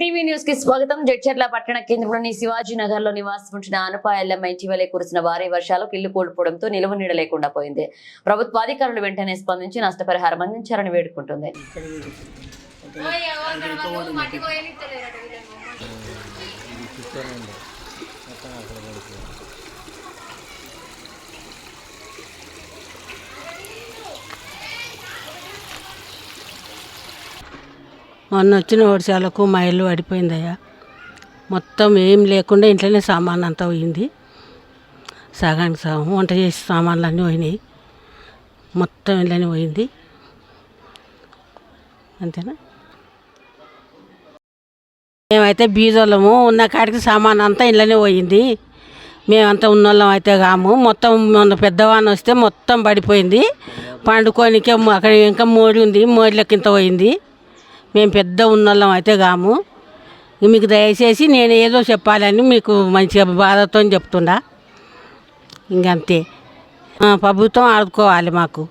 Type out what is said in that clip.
TV న్యూస్కి స్వాగతం. జడ్చర్ల పట్టణ కేంద్రంలోని శివాజీ నగర్లో నివాసం ఉంచిన ఆనపాయల్లమ్మ ఇటీవలే కురిసిన భారీ వర్షాలకు ఇల్లు కూలిపోవడంతో నిలువ నీడ లేకుండా పోయింది. ప్రభుత్వాధికారులు వెంటనే స్పందించి నష్టపరిహారం అందించారని వేడుకుంటుంది. మొన్న వచ్చిన వర్షాలకు మా ఇల్లు పడిపోయిందయ్యా. మొత్తం ఏం లేకుండా ఇంట్లోనే సామాన్ అంతా పోయింది. సగానికి సగం వంట చేసే సామాన్లు అన్నీ పోయినాయి. మొత్తం ఇంట్లోనే పోయింది. అంతేనా? మేమైతే బీదోళ్ళము ఉన్న కాడికి సామాన్ అంతా ఇంట్లోనే పోయింది. మేమంతా ఉన్నోళ్ళం అయితే కాము. మొత్తం మొన్న పెద్దవాన్ వస్తే మొత్తం పడిపోయింది. పండుకోనికే అక్కడ ఇంకా మోడి ఉంది మోడిలోకి ఇంత పోయింది. మేము పెద్ద ఉన్నోళ్ళం అయితే కాము. మీకు దయచేసి నేను ఏదో చెప్పాలని మీకు మంచిగా బాధతో చెప్తుండా ఇంకంతే. ప్రభుత్వం ఆదుకోవాలి మాకు.